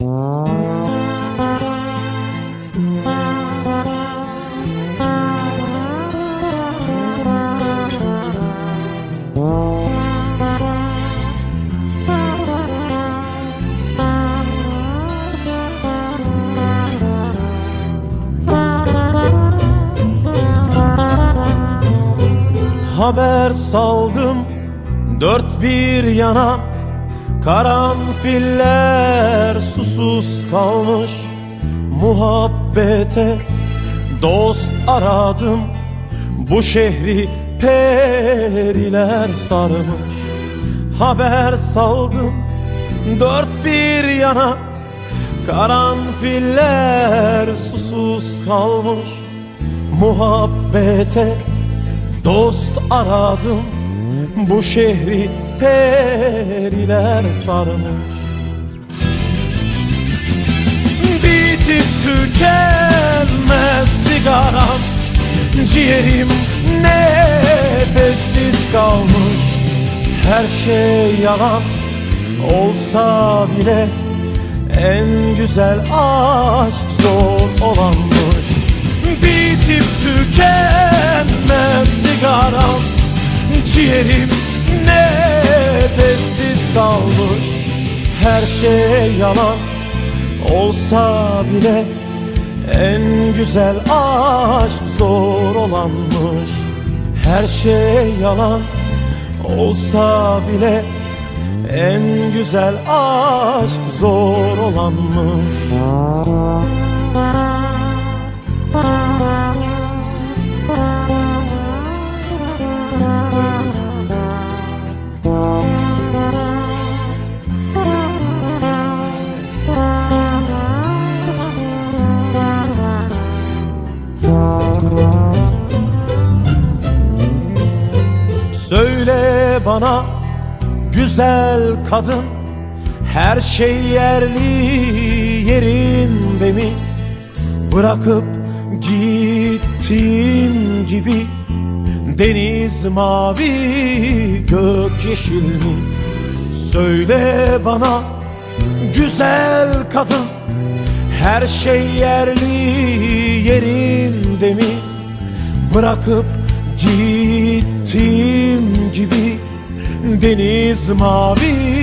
Haber saldım dört bir yana Karanfiller susuz kalmış Muhabbete dost aradım. Bu şehri periler sarmış Haber saldım. Dört bir yana Karanfiller susuz kalmış Muhabbete Dost aradım. Bu şehri periler sarmış. Bitip tükenmez sigaram Ciğerim nefessiz kalmış. Her şey yalan olsa bile En güzel aşk zor olanmış. Bitip tükenmez sigaram Ciğerim kalmış Her şey yalan olsa bile En güzel aşk zor olanmış. Her şey yalan olsa bile En güzel aşk zor olanmış Bana güzel kadın Her şey yerli yerinde mi? Bırakıp gittiğim gibi Deniz mavi gök yeşil mi? Söyle bana güzel kadın Her şey yerli yerinde mi? Bırakıp gittiğim Deniz mavi